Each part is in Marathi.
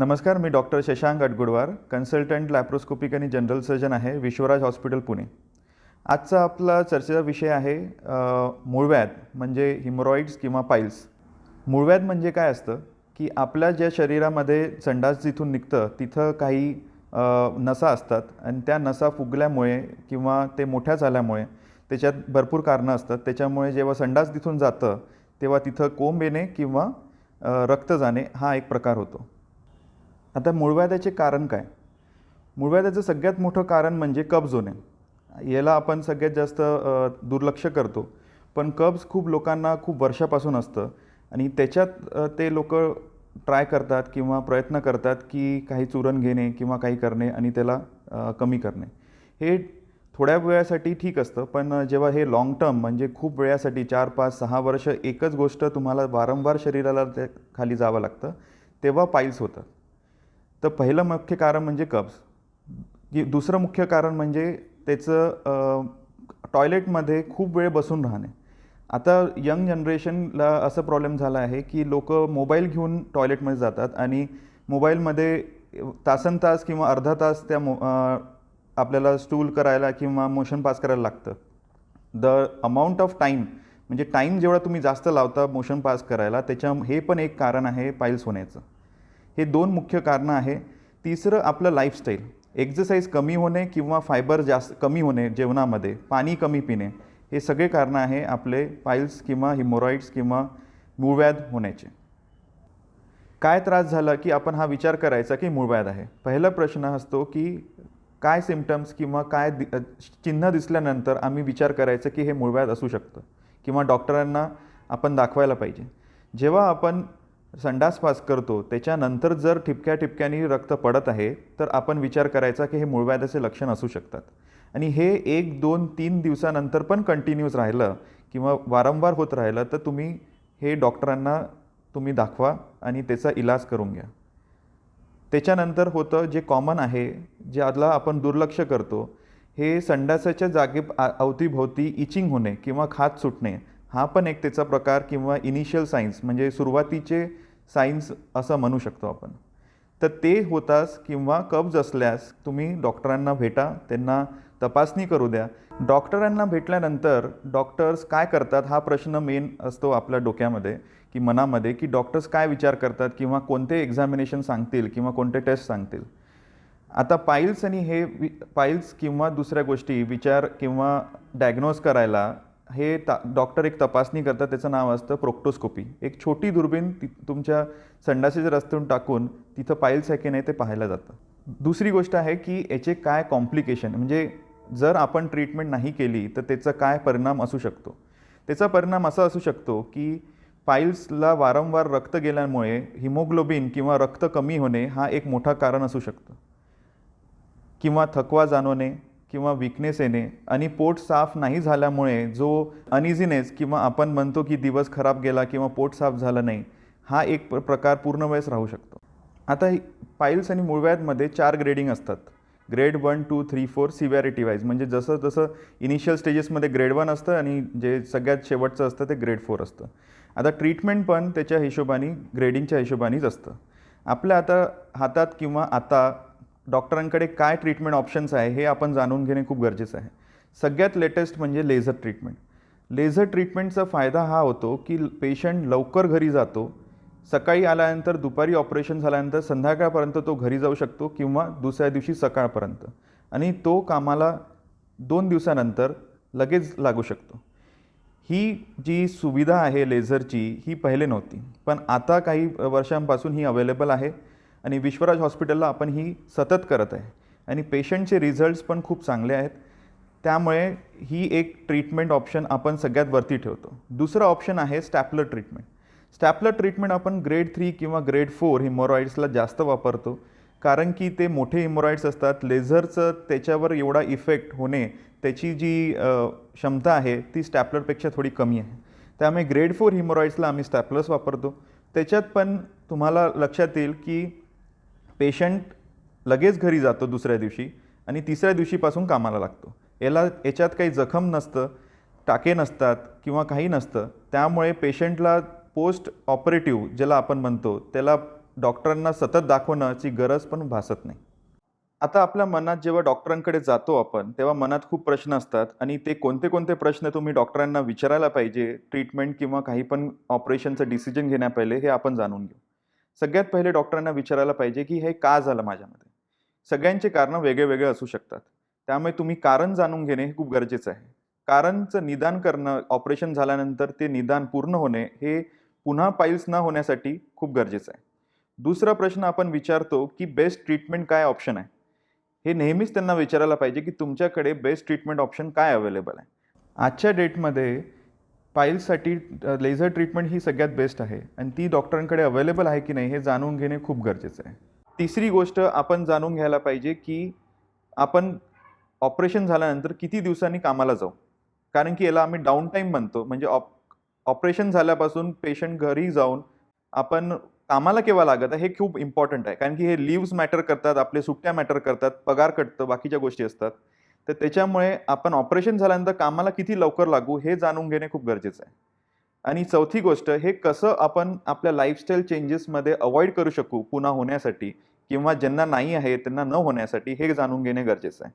नमस्कार मी doctor Shashank Atgudwar consultant laparoscopic आणि जनरल सर्जन आहे विश्वराज हॉस्पिटल पुणे. आजचा आपला चर्चेचा विषय आहे मूळव्याध म्हणजे हिमरॉइड्स किंवा पाईल्स मूळव्याध म्हणजे काय असतं? की आपल्या ज्या शरीरामध्ये संडास जिथून निघतं तिथं काही नसा असतात आणि त्या नसा फुगल्यामुळे किंवा ते मोठ्या झाल्यामुळे त्याच्यात भरपूर कारणं असतात. त्याच्यामुळे जेव्हा संडास तिथून जातं तेव्हा तिथं कोंब येणे किंवा रक्त जाणे हा एक प्रकार होतो. आता मूळव्याधाचे कारण काय? मूळव्याधाचं सगळ्यात मोठं कारण म्हणजे कब्ज होणे. याला आपण सगळ्यात जास्त दुर्लक्ष करतो. पण कब्ज खूप लोकांना खूप वर्षापासून असतं. आणि त्याच्यात ते लोक ट्राय करतात किंवा प्रयत्न करतात की काही चुरण घेणे किंवा काही करणे आणि त्याला कमी करणे. हे थोड्या वेळासाठी ठीक असतं. पण जेव्हा हे लाँग टर्म म्हणजे खूप वेळासाठी चार पाच सहा वर्ष एकच गोष्ट तुम्हाला वारंवार शरीराला त्या खाली जावं लागतं तेव्हा पाईल्स होतात तर पहिलं मुख्य कारण म्हणजे कब्ज. की दुसरं मुख्य कारण म्हणजे त्याचं टॉयलेटमध्ये खूप वेळ बसून राहणे. आता यंग जनरेशनला असं प्रॉब्लेम झाला आहे की लोक मोबाईल घेऊन टॉयलेटमध्ये जातात आणि मोबाईलमध्ये तासन तास किंवा अर्धा तास त्या मो आपल्याला स्टूल करायला किंवा मोशन पास करायला लागतं. द अमाऊंट ऑफ टाईम म्हणजे टाईम जेवढा तुम्ही जास्त लावता मोशन पास करायला त्याच्या हे पण एक कारण आहे पाईल्स होण्याचं. हे दोन मुख्य कारणं आहे. तिसरं आपलं लाईफस्टाईल एक्झरसाईज कमी होणे किंवा फायबर जास्त कमी होणे जेवणामध्ये पाणी कमी पिणे हे सगळे कारणं आहे आपले पाईल्स किंवा हिमोरॉइड्स किंवा मूळव्याध होण्याचे. काय त्रास झाला की आपण हा विचार करायचा की मूळव्याध आहे? पहिला प्रश्न असतो की काय सिमटम्स किंवा काय दि चिन्ह दिसल्यानंतर आम्ही विचार करायचं की हे मूळव्याध असू शकतं किंवा डॉक्टरांना आपण दाखवायला पाहिजे. जेव्हा आपण संडास पास करतो त्याच्यानंतर जर ठिपक्या ठिपक्यानी रक्त पडत आहे तर आपण विचार करायचा की हे मूळव्याधाचे लक्षण असू शकतात. आणि हे एक दोन तीन दिवसानंतर पण कंटिन्यूज राहिलं किंवा वारंवार होत राहिलं तर तुम्ही हे डॉक्टरांना तुम्ही दाखवा आणि त्याचा इलाज करून घ्या. त्याच्यानंतर होतं जे कॉमन आहे ज्याला आपण दुर्लक्ष करतो हे संडासाच्या जागे अवतीभोवती इचिंग होणे किंवा खात सुटणे हा पण एक त्याचा प्रकार किंवा इनिशियल सायन्स म्हणजे सुरुवातीचे सायन्स असं म्हणू शकतो आपण. तर ते होतास किंवा कब्ज असल्यास तुम्ही डॉक्टरांना भेटा त्यांना तपासणी करू द्या. डॉक्टरांना भेटल्यानंतर डॉक्टर्स काय करतात हा प्रश्न मेन असतो आपल्या डोक्यामध्ये की मनामध्ये की डॉक्टर्स काय विचार करतात किंवा कोणते एक्झामिनेशन सांगतील किंवा कोणते टेस्ट सांगतील. आता पाईल्स आणि हे वि पाईल्स किंवा दुसऱ्या गोष्टी विचार किंवा डायग्नोज करायला हे ता डॉक्टर एक तपासणी करतात त्याचं नाव असतं प्रोक्टोस्कोपी एक छोटी दुर्बीण ती तुमच्या संडासीच्या रस्त्यातून टाकून तिथं पाईल्स आहे की नाही ते पाहायला जातं. दुसरी गोष्ट आहे की याचे काय कॉम्प्लिकेशन म्हणजे जर आपण ट्रीटमेंट नाही केली तर त्याचा काय परिणाम असू शकतो? त्याचा परिणाम असा असू शकतो की पाईल्सला वारंवार रक्त गेल्यामुळे हिमोग्लोबिन किंवा रक्त कमी होणे हा एक मोठा कारण असू शकतं. किंवा थकवा जाणवणे किंवा विकनेस येणे आणि पोट साफ नाही झाल्यामुळे जो अनइझीनेस किंवा आपण म्हणतो की दिवस खराब गेला किंवा पोट साफ झालं नाही हा एक प्र- प्रकार पूर्ण वेळेस राहू शकतो. आता पाईल्स आणि मूळव्याधमध्ये चार ग्रेडिंग असतात. Grade one two three four severity wise म्हणजे जसं जसं इनिशियल स्टेजेसमध्ये ग्रेड वन असतं आणि जे सगळ्यात शेवटचं असतं ते ग्रेड फोर असतं. आता ट्रीटमेंट पण त्याच्या हिशोबाने ग्रेडिंगच्या हिशोबानेच असतं. आपल्या आता हातात किंवा आता डॉक्टरांकडे काय ट्रीटमेंट ऑप्शन्स आहे हे आपण जाणून घेणे खूप गरजेचं आहे. सगळ्यात लेटेस्ट म्हणजे लेझर ट्रीटमेंट लेझर ट्रीटमेंटचा फायदा हा होतो की पेशंट लवकर घरी जातो सकाळी आल्यानंतर दुपारी ऑपरेशन झाल्यानंतर संध्याकाळपर्यंत तो घरी जाऊ शकतो किंवा दुसऱ्या दिवशी सकाळपर्यंत. आणि तो कामाला दोन दिवसानंतर लगेच लागू शकतो. ही जी सुविधा आहे लेझरची ही पहिले नव्हती. पण आता काही वर्षांपासून ही अवेलेबल आहे. आणि विश्वराज हॉस्पिटलला आपण ही सतत करत आहे. आणि पेशंटचे रिझल्ट्स पण खूप चांगले आहेत. त्यामुळे ही एक ट्रीटमेंट ऑप्शन आपण सगळ्यात वरती ठेवतो. दुसरं ऑप्शन आहे स्टॅपलर ट्रीटमेंट. स्टॅपलर ट्रीटमेंट आपण ग्रेड थ्री किंवा ग्रेड फोर हिमोरॉइड्सला जास्त वापरतो. कारण की ते मोठे हिमोरॉइड्स असतात. लेझरचं त्याच्यावर एवढा इफेक्ट होणे त्याची जी क्षमता आहे ती स्टॅपलरपेक्षा थोडी कमी आहे. त्यामुळे ग्रेड फोर हिमोरॉइड्सला आम्ही स्टॅपलर्स वापरतो. त्याच्यात पण तुम्हाला लक्षात येईल की पेशंट लगेच घरी जातो दुसऱ्या दिवशी आणि तिसऱ्या दिवशीपासून कामाला लागतो. याला याच्यात काही जखम नसतं टाके नसतात किंवा काही नसतं. त्यामुळे पेशंटला पोस्ट ऑपरेटिव्ह ज्याला आपण म्हणतो त्याला डॉक्टरांना सतत दाखवण्याची गरज पण भासत नाही. आता आपल्या मनात जेव्हा डॉक्टरांकडे जातो आपण तेव्हा मनात खूप प्रश्न असतात आणि ते कोणते कोणते प्रश्न तुम्ही डॉक्टरांना विचारायला पाहिजे ट्रीटमेंट किंवा काही पण ऑपरेशनचं डिसिजन घेण्या पहिले हे आपण जाणून घेऊ. सगळ्यात पहिले डॉक्टरांना विचारायला पाहिजे की हे का झालं माझ्यामध्ये? सगळ्यांचे कारणं वेगळे वेगळे असू शकतात. त्यामुळे तुम्ही कारण जाणून घेणे हे खूप गरजेचं आहे. कारणचं निदान करणं ऑपरेशन झाल्यानंतर ते निदान पूर्ण होणे हे पुन्हा पाईल्स न होण्यासाठी खूप गरजेचं आहे. दुसरा प्रश्न आपण विचारतो की बेस्ट ट्रीटमेंट काय ऑप्शन आहे? हे नेहमीच त्यांना विचारायला पाहिजे की तुमच्याकडे बेस्ट ट्रीटमेंट ऑप्शन काय अवेलेबल आहे? आजच्या डेटमध्ये पाईल्ससाठी लेझर ट्रीटमेंट ही सगळ्यात बेस्ट आहे. आणि ती डॉक्टरांकडे अवेलेबल आहे की नाही हे जाणून घेणे खूप गरजेचं आहे. तिसरी गोष्ट आपण जाणून घ्यायला पाहिजे की आपण ऑपरेशन झाल्यानंतर किती दिवसांनी कामाला जाऊ? कारण की याला आम्ही डाऊन टाईम म्हणतो. म्हणजे ऑप ऑपरेशन झाल्यापासून पेशंट घरी जाऊन आपण कामाला केव्हा लागत आहे हे खूप इम्पॉर्टंट आहे. कारण की हे लिव्ज मॅटर करतात आपले सुट्ट्या मॅटर करतात पगार कटतं बाकीच्या गोष्टी असतात. तर त्याच्यामुळे आपण ऑपरेशन झाल्यानंतर कामाला किती लवकर लागू हे जाणून घेणे खूप गरजेचं आहे. आणि चौथी गोष्ट हे कसं आपण आपल्या लाईफस्टाईल चेंजेसमध्ये अवॉइड करू शकू पुन्हा होण्यासाठी किंवा ज्यांना नाही आहे त्यांना न होण्यासाठी हे जाणून घेणे गरजेचं आहे.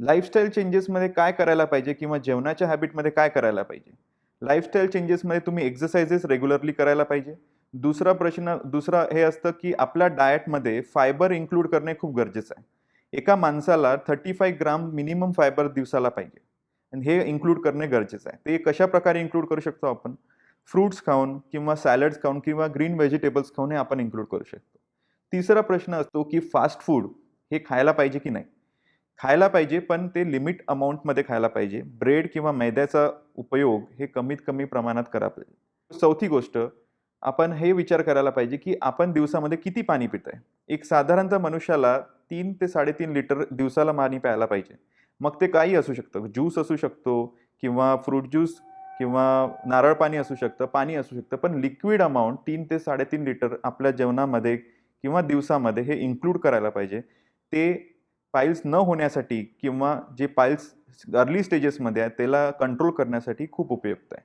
लाईफस्टाईल चेंजेसमध्ये काय करायला पाहिजे किंवा जेवणाच्या हॅबिटमध्ये काय करायला पाहिजे? लाईफस्टाईल चेंजेसमध्ये तुम्ही एक्सरसाइजेस रेग्युलरली करायला पाहिजे. दुसरा प्रश्न दुसरा हे असतं की आपल्या डाएटमध्ये फायबर इन्क्लूड करणे खूप गरजेचं आहे. एका माणसाला thirty five gram minimum fibre दिवसाला पाहिजे. आणि हे इन्क्लूड करणे गरजेचं आहे. ते कशा प्रकारे इन्क्लूड करू शकतो आपण? फ्रूट्स खाऊन किंवा सॅलड्स खाऊन किंवा ग्रीन व्हेजिटेबल्स खाऊन हे आपण इन्क्लूड करू शकतो. तिसरा प्रश्न असतो की फास्ट फूड हे खायला पाहिजे की नाही? खायला पाहिजे पण ते लिमिट अमाऊंटमध्ये खायला पाहिजे. ब्रेड किंवा मैद्याचा उपयोग हे कमीत कमी प्रमाणात करा पाहिजे. चौथी गोष्ट आपण हे विचार करायला पाहिजे की आपण दिवसामध्ये किती पाणी पित आहे एक साधारणतः मनुष्याला तीन ते साडेतीन लिटर दिवसाला पाणी प्यायला पाहिजे. मग ते काही असू शकतं. ज्यूस असू शकतो किंवा फ्रूट ज्यूस किंवा नारळ पाणी असू शकतं पाणी असू शकतं. पण लिक्विड अमाऊंट तीन ते साडेतीन लिटर आपल्या जेवणामध्ये किंवा दिवसामध्ये हे इन्क्लूड करायला पाहिजे. ते पाईल्स न होण्यासाठी किंवा जे पाईल्स अर्ली स्टेजेसमध्ये आहे त्याला कंट्रोल करण्यासाठी खूप उपयुक्त आहे.